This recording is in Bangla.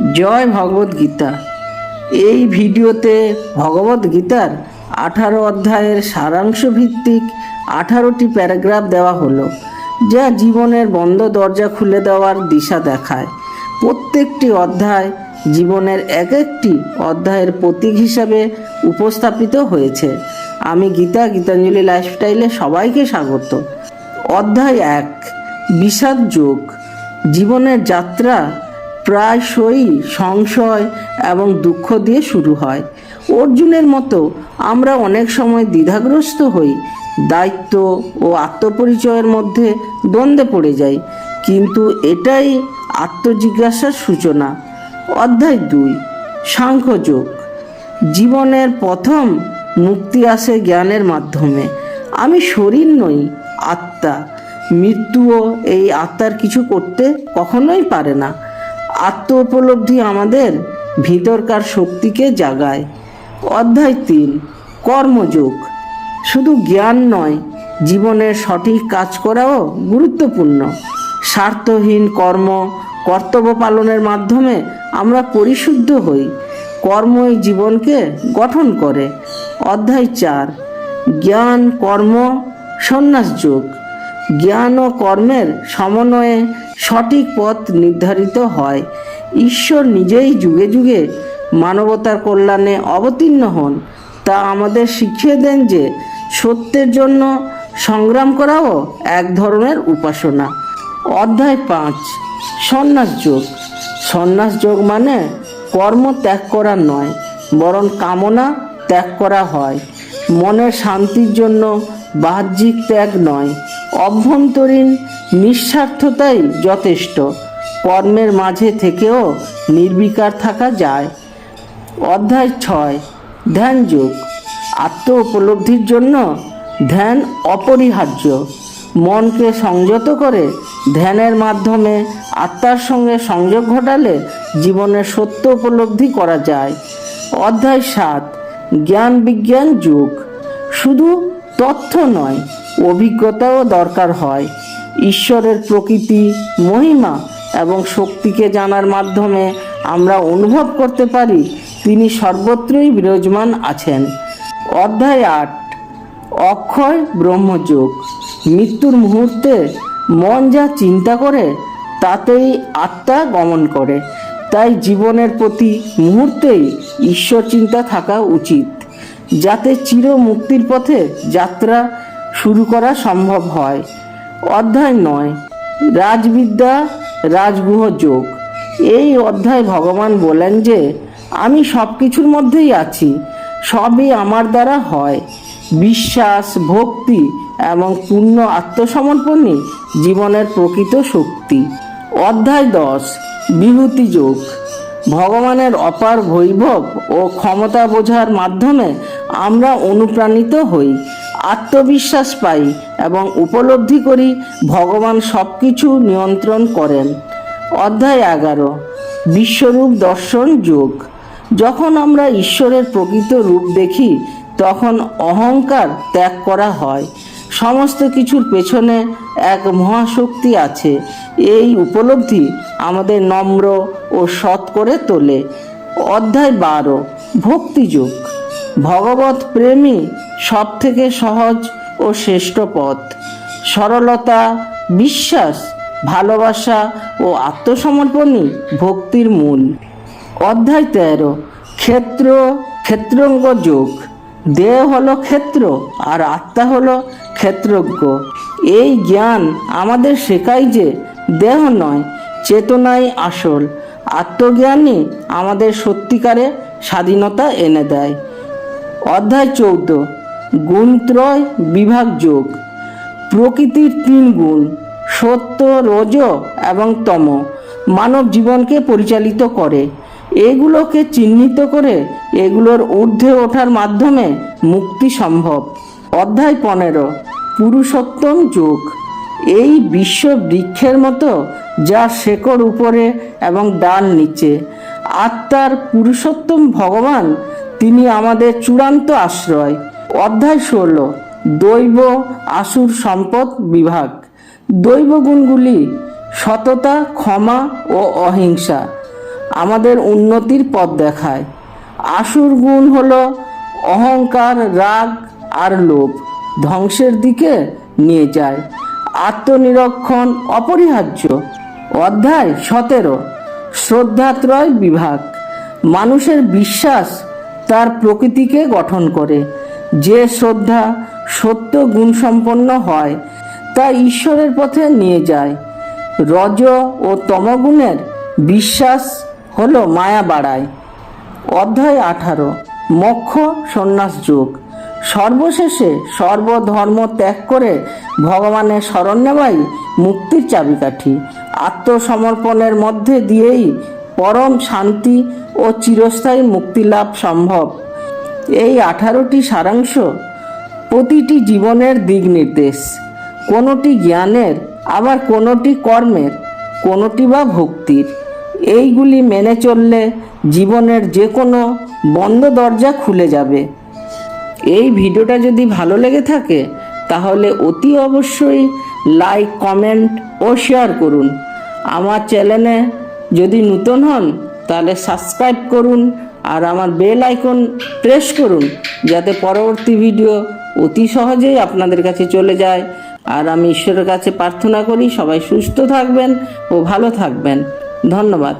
জয় ভগবত গীতা। এই ভিডিওতে ভগবত গীতার আঠারো অধ্যায়ের সারাংশ ভিত্তিক আঠারোটি প্যারাগ্রাফ দেওয়া হলো, যা জীবনের বন্ধ দরজা খুলে দেওয়ার দিশা দেখায়। প্রত্যেকটি অধ্যায় জীবনের এক একটি অধ্যায়ের প্রতীক হিসাবে উপস্থাপিত হয়েছে। আমি গীতা, গীতাঞ্জলি লাইফস্টাইলে সবাইকে স্বাগত। অধ্যায় এক, বিষাদ যোগ। জীবনের যাত্রা প্রায়শই সংশয় এবং দুঃখ দিয়ে শুরু হয়। অর্জুনের মতো আমরা অনেক সময় দ্বিধাগ্রস্ত হই, দায়িত্ব ও আত্মপরিচয়ের মধ্যে দ্বন্দ্বে পড়ে যাই, কিন্তু এটাই আত্মজিজ্ঞাসার সূচনা। অধ্যায় দুই সাংখ্যযোগ জীবনের প্রথম মুক্তি আসে জ্ঞানের মাধ্যমে। আমি শরীর নই, আত্মা। মৃত্যুও এই আত্মার কিছু করতে কখনোই পারে না। আত্ম উপলব্ধি আমাদের ভিতরকার শক্তিকে জাগায়। অধ্যায় তিন, কর্মযোগ। শুধু জ্ঞান নয়, জীবনের সঠিক কাজ করাও গুরুত্বপূর্ণ। স্বার্থহীন কর্ম কর্তব্য পালনের মাধ্যমে আমরা পরিশুদ্ধ হই। কর্মই জীবনকে গঠন করে। অধ্যায় চার, জ্ঞান, কর্ম সন্ন্যাস যোগ জ্ঞান ও কর্মের সমন্বয়ে সঠিক পথ নির্ধারিত হয়। ঈশ্বর নিজেই যুগে যুগে মানবতার কল্যাণে অবতীর্ণ হন। তা আমাদের শিখিয়ে দেন যে সত্যের জন্য সংগ্রাম করাও এক ধরনের উপাসনা। অধ্যায় পাঁচ, সন্ন্যাস যোগ। সন্ন্যাস যোগ মানে কর্ম ত্যাগ করা নয়, বরং কামনা ত্যাগ করা হয়। মনের শান্তির জন্য বাহ্যিক ত্যাগ নয়। অভ্যন্তরীণ নিঃস্বার্থতাই যথেষ্ট। কর্মের মাঝে থেকেও নির্বিকার থাকা যায়। অধ্যায় ছয় ধ্যান যোগ আত্ম উপলব্ধির জন্য ধ্যান অপরিহার্য। মনকে সংযত করে ধ্যানের মাধ্যমে আত্মার সঙ্গে সংযোগ ঘটালে জীবনের সত্য উপলব্ধি করা যায়। অধ্যায় সাত, জ্ঞান বিজ্ঞান যুগ। শুধু তথ্য নয় অভিজ্ঞতাও দরকার হয়। ঈশ্বরের প্রকৃতি, মহিমা এবং শক্তিকে জানার মাধ্যমে আমরা অনুভব করতে পারি, তিনি সর্বত্রই বিরাজমান আছেন। অধ্যায় আট, অক্ষয় ব্রহ্মযোগ। মৃত্যুর মুহূর্তে মন যা চিন্তা করে, তাতেই আত্মা গমন করে। তাই জীবনের প্রতি মুহূর্তেই ঈশ্বর চিন্তা থাকা উচিত, যাতে চির মুক্তির পথে যাত্রা শুরু করা সম্ভব হয়। অধ্যায় নয়, রাজবিদ্যা, রাজগুহ যোগ। এই অধ্যায় ভগবান বলেন যে, আমি সব কিছুর মধ্যেই আছি, সবই আমার দ্বারা হয়। বিশ্বাস, ভক্তি এবং পূর্ণ আত্মসমর্পণই জীবনের প্রকৃত শক্তি। অধ্যায় দশ, বিভূতি যোগ। ভগবানের অপার বৈভব ও ক্ষমতা বোঝার মাধ্যমে আমরা অনুপ্রাণিত হই। আত্মবিশ্বাস পাই এবং উপলব্ধি করি ভগবান সব কিছু নিয়ন্ত্রণ করেন। অধ্যায় এগারো, বিশ্বরূপ দর্শন যোগ। যখন আমরা ঈশ্বরের প্রকৃত রূপ দেখি, তখন অহংকার ত্যাগ করা হয়। সমস্ত কিছুর পেছনে এক মহাশক্তি আছে। এই উপলব্ধি আমাদের নম্র ও সৎ করে তোলে। অধ্যায় বারো, ভক্তিযোগ। ভগবত প্রেমী সব থেকে সহজ ও শ্রেষ্ঠ পথ। সরলতা, বিশ্বাস, ভালোবাসা ও আত্মসমর্পণই ভক্তির মূল। অধ্যায় তেরো, ক্ষেত্র, ক্ষেত্রজ্ঞ যোগ। দেহ হলো ক্ষেত্র আর আত্মা হলো ক্ষেত্রজ্ঞ। এই জ্ঞান আমাদের শেখায় যে দেহ নয়, চেতনাই আসল। আত্মজ্ঞানই আমাদের সত্যিকারে স্বাধীনতা এনে দেয়। অধ্যায় চৌদ্দ গুণত্রয় বিভাগ যোগ। প্রকৃতির তিন গুণ, সত্য, রজ এবং তম মানব জীবনকে পরিচালিত করে। এগুলোকে চিহ্নিত করে এগুলোর ঊর্ধ্বে ওঠার মাধ্যমে মুক্তি সম্ভব। অধ্যায় পনেরো, পুরুষোত্তম যোগ। এই বিশ্ব বৃক্ষের মতো যা শেকড় উপরে এবং ডাল নিচে। আত্মার পুরুষোত্তম ভগবান, তিনি আমাদের চূড়ান্ত আশ্রয়। অধ্যায় ষোলো, দৈব আসুর সম্পদ বিভাগ। দৈব গুণগুলি সততা, ক্ষমা ও অহিংসা আমাদের উন্নতির পথ দেখায়। আসুর গুণ হল অহংকার, রাগ আর লোভ ধ্বংসের দিকে নিয়ে যায়। আত্মনিরক্ষণ অপরিহার্য। অধ্যায় সতেরো, শ্রদ্ধাত্রয় বিভাগ। মানুষের বিশ্বাস তার প্রকৃতিকে গঠন করে। যে শ্রদ্ধা সত্য গুণসম্পন্ন হয়, তা ঈশ্বরের পথে নিয়ে যায়। রজ ও তমগুণের বিশ্বাস হল মায়া বাড়ায়। অধ্যায় আঠারো, মোক্ষ সন্ন্যাস যুগ। সর্বশেষে সর্বধর্ম ত্যাগ করে ভগবানের স্মরণ নেওয়াই মুক্তির চাবিকাঠি। আত্মসমর্পণের মধ্যে দিয়েই পরম শান্তি ও চিরস্থায়ী মুক্তি লাভ সম্ভব। এই আঠারোটি সারাংশ প্রতিটি জীবনের দিক নির্দেশ। কোনোটি জ্ঞানের, আবার কোনোটি কর্মের, কোনোটি বা ভক্তির। এইগুলি মেনে চললে জীবনের যে কোনো বন্ধ দরজা খুলে যাবে। এই ভিডিওটা যদি ভালো লেগে থাকে, তাহলে অতি অবশ্যই লাইক, কমেন্ট ও শেয়ার করুন। আমার চ্যানেলে যদি নতুন হন তাহলে সাবস্ক্রাইব করুন আর আমার বেল আইকন প্রেস করুন যাতে পরবর্তী ভিডিও অতি সহজেই আপনাদের কাছে চলে যায়। আর আমি ঈশ্বরের কাছে প্রার্থনা করি, সবাই সুস্থ থাকবেন ও ভালো থাকবেন। ধন্যবাদ।